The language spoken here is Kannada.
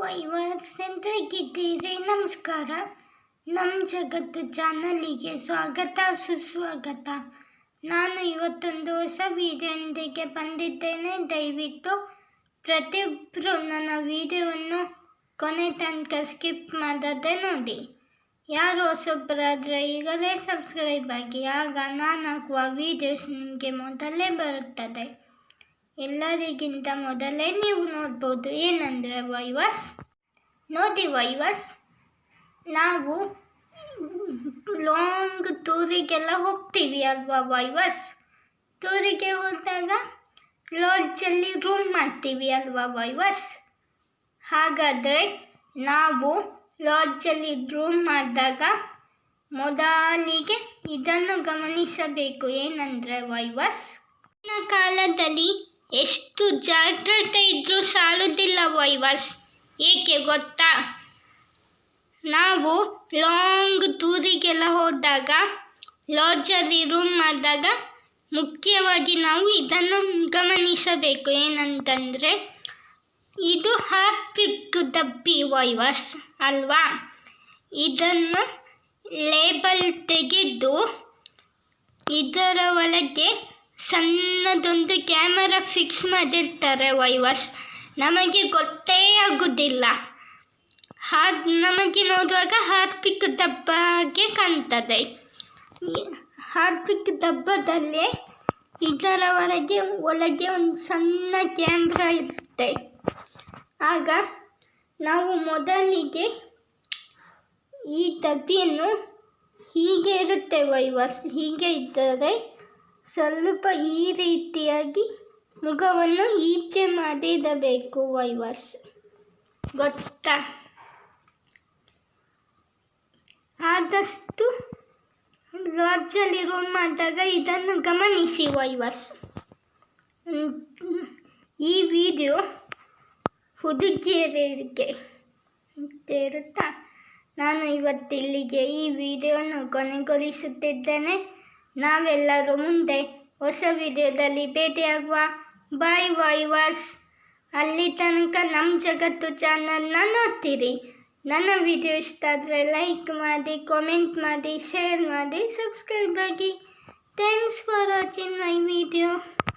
ವೈವರ್ಸ್ ಎಂದ್ರಿಗಿದ್ದೀರಿ ನಮಸ್ಕಾರ. ನಮ್ಮ ಜಗತ್ತು ಚಾನಲಿಗೆ ಸ್ವಾಗತ, ಸುಸ್ವಾಗತ. ನಾನು ಇವತ್ತೊಂದು ಹೊಸ ವಿಡಿಯೋದೊಂದಿಗೆ ಬಂದಿದ್ದೇನೆ. ದಯವಿಟ್ಟು ಪ್ರತಿಯೊಬ್ಬರು ನನ್ನ ವಿಡಿಯೋವನ್ನು ಕೊನೆ ತನಕ ಸ್ಕಿಪ್ ಮಾಡದೆ ನೋಡಿ. ಯಾರು ಹೊಸೊಬ್ಬರಾದರೆ ಈಗಲೇ ಸಬ್ಸ್ಕ್ರೈಬ್ ಆಗಿ, ಆಗ ನಾನು ಹಾಕುವ ವೀಡಿಯೋಸ್ ನಿಮಗೆ ಮೊದಲೇ ಬರುತ್ತದೆ. ಎಲ್ಲರಿಗಿಂತ ಮೊದಲೇ ನೀವು ನೋಡ್ಬೋದು ಏನಂದರೆ ವೈವಸ್. ನೋಡಿ ವೈವಸ್. ನಾವು ಲಾಂಗ್ ಟೂರಿಗೆಲ್ಲ ಹೋಗ್ತೀವಿ ಅಲ್ವಾ ವೈವಸ್? ಟೂರಿಗೆ ಹೋದಾಗ ಲಾಡ್ಜಲ್ಲಿ ರೂಮ್ ಮಾಡ್ತೀವಿ ಅಲ್ವಾ ವೈವಸ್? ಹಾಗಾದರೆ ನಾವು ಲಾಡ್ಜಲ್ಲಿ ರೂಮ್ ಮಾಡಿದಾಗ ಮೊದಲಿಗೆ ಇದನ್ನು ಗಮನಿಸಬೇಕು ಏನಂದರೆ ವೈವಸ್. ಕಾಲದಲ್ಲಿ ಎಷ್ಟು ಜಾಗ್ರತೆ ಇದ್ರೂ ಸಾಲುದಿಲ್ಲ ವೈವಸ್ ಏಕೆ ಗೊತ್ತಾ? ನಾವು ಲಾಂಗ್ ಟೂರಿಗೆಲ್ಲ ಹೋದಾಗ ಲಾಡ್ಜಲ್ಲಿ ರೂಮ್ ಮಾಡಿದಾಗ ಮುಖ್ಯವಾಗಿ ನಾವು ಇದನ್ನು ಗಮನಿಸಬೇಕು. ಏನಂತಂದರೆ, ಇದು ಹಾರ್ಪಿಕ್ ಡಬ್ಬಿ ವೈವಸ್ ಅಲ್ವಾ? ಇದನ್ನು ಲೇಬಲ್ ತೆಗೆದು ಇದರ ಒಳಗೆ ಸಣ್ಣದೊಂದು ಕ್ಯಾಮರಾ ಫಿಕ್ಸ್ ಮಾಡಿರ್ತಾರೆ ವೈವಸ್. ನಮಗೆ ಗೊತ್ತೇ ಆಗುವುದಿಲ್ಲ ಹಾಗ್ ನಮಗೆ ನೋಡುವಾಗ ಹಾರ್ಪಿಕ್ ದಬ್ಬಗೆ ಕಾಣ್ತದೆ. ಹಾರ್ಪಿಕ್ ದಬ್ಬದಲ್ಲಿ ಇದರವರೆಗೆ ಒಳಗೆ ಒಂದು ಸಣ್ಣ ಕ್ಯಾಮ್ರಾ ಇರುತ್ತೆ. ಆಗ ನಾವು ಮೊದಲಿಗೆ ಈ ಡಬ್ಬಿಯನ್ನು ಹೀಗೆ ಇರುತ್ತೆ ವೈವಸ್. ಹೀಗೆ ಇದ್ದರೆ ಸ್ವಲ್ಪ ಈ ರೀತಿಯಾಗಿ ಮುಖವನ್ನು ಈಚೆ ಮಾಡಿಡಬೇಕು, ವೈವರ್ಸ್. ಗೊತ್ತಾ? ಆದಷ್ಟು ಲಾಡ್ಜಲ್ಲಿ ರೂಮ್ ಮಾಡಿದಾಗ ಇದನ್ನು ಗಮನಿಸಿ, ವೈವರ್ಸ್. ಈ ವಿಡಿಯೋ ಹುಡುಗಿಯರಿಗೆ ಅಂತ ಇರುತ್ತಾ? ನಾನು ಇವತ್ತಿಲ್ಲಿಗೆ ಈ ವಿಡಿಯೋನ ಕೊನೆಗೊಳಿಸುತ್ತಿದ್ದೇನೆ. ನಾವೆಲ್ಲರೂ ಮುಂದೆ ಹೊಸ ವಿಡಿಯೋದಲ್ಲಿ ಭೇಟಿಯಾಗುವ. ಬಾಯ್ ವೈವಾಸ್ ಅಲ್ಲಿ ತನಕ ನಮ್ಮ ಜಗತ್ತು ಚಾನಲ್ನ ನೋಡ್ತೀರಿ. ನನ್ನ ವಿಡಿಯೋ ಇಷ್ಟ ಆದರೆ ಲೈಕ್ ಮಾಡಿ ಕಾಮೆಂಟ್ ಮಾಡಿ ಶೇರ್ ಮಾಡಿ ಸಬ್ಸ್ಕ್ರೈಬ್ ಆಗಿ. Thanks for watching my video